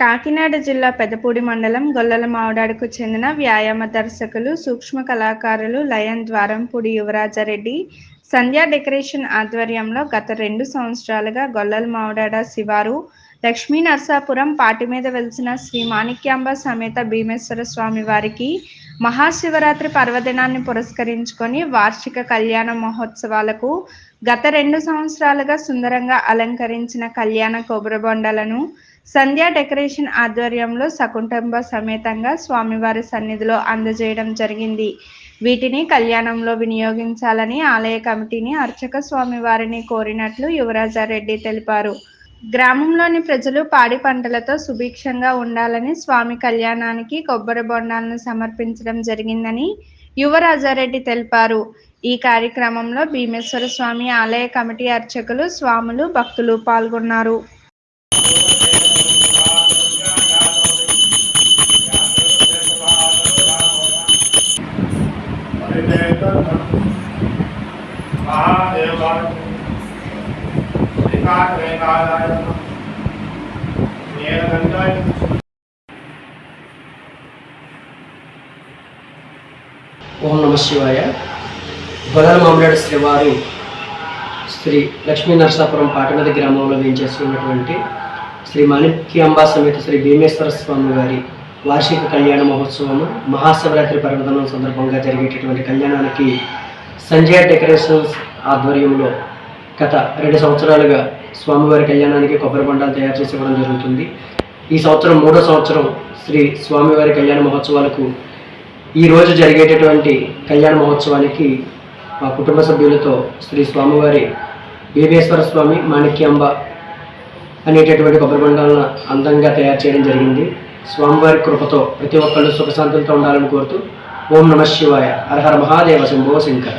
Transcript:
కాకినాడ జిల్లా పెదపూడి మండలం గొల్లల మావడాడుకు చెందిన వ్యాయామ దర్శకులు సూక్ష్మ కళాకారులు లయన్ ద్వారంపూడి యువరాజారెడ్డి. సంధ్యా డెకరేషన్ ఆధ్వర్యంలో గత రెండు సంవత్సరాలుగా గొల్లల మావడాడ శివారు. లక్ష్మీ నర్సాపురం పాటి మీద వెలిసిన శ్రీ మాణిక్యాంబ సమేత భీమేశ్వర స్వామి వారికి మహాశివరాత్రి పర్వదినాన్ని పురస్కరించుకొని వార్షిక కళ్యాణ మహోత్సవాలకు గత రెండు సంవత్సరాలుగా సుందరంగా అలంకరించిన కళ్యాణ కొబ్బరిబొండలను సంధ్యా డెకరేషన్ ఆధ్వర్యంలో సకుటుంబ సమేతంగా స్వామివారి సన్నిధిలో అందజేయడం జరిగింది. వీటిని కళ్యాణంలో వినియోగించాలని ఆలయ కమిటీని అర్చక స్వామివారిని కోరినట్లు యువరాజారెడ్డి తెలిపారు. గ్రామంలోని ప్రజలు పాడి పంటలతో సుభిక్షంగా ఉండాలని స్వామి కళ్యాణానికి కొబ్బరి బొండాలను సమర్పించడం జరిగిందని యువరాజారెడ్డి తెలిపారు. ఈ కార్యక్రమంలో భీమేశ్వర స్వామి ఆలయ కమిటీ అర్చకులు స్వాములు భక్తులు పాల్గొన్నారు. महादेवाय श्रीकांतवेंकालाय नीलकंठाय ఓం నమ శివాయ బదల మామిడాడు శ్రీవారు శ్రీ లక్ష్మీ నరసాపురం పాటమద గ్రామంలో వేయించేసి ఉన్నటువంటి శ్రీ మాణిక్యాంబా సమేత శ్రీ భీమేశ్వర స్వామి వారి వార్షిక కళ్యాణ మహోత్సవము మహాశివరాత్రి పర్వదనం సందర్భంగా జరిగేటటువంటి కళ్యాణానికి సంజయ డెకరేషన్స్ ఆధ్వర్యంలో గత రెండు సంవత్సరాలుగా స్వామివారి కళ్యాణానికి కొబ్బరి బండాలు తయారు చేసి ఇవ్వడం జరుగుతుంది. ఈ సంవత్సరం మూడో సంవత్సరం శ్రీ స్వామివారి కళ్యాణ మహోత్సవాలకు ఈ రోజు జరిగేటటువంటి కళ్యాణ మహోత్సవానికి మా కుటుంబ సభ్యులతో శ్రీ స్వామివారి భీమేశ్వర స్వామి మాణిక్యాంబ అనేటటువంటి కొబ్బరి బండాలను అందంగా తయారు చేయడం జరిగింది. స్వామివారి కృపతో ప్రతి ఒక్కళ్ళు సుఖశాంతులతో ఉండాలని కోరుతూ ఓం నమ శివాయ. హరహర మహాదేవ శంభో శంకర.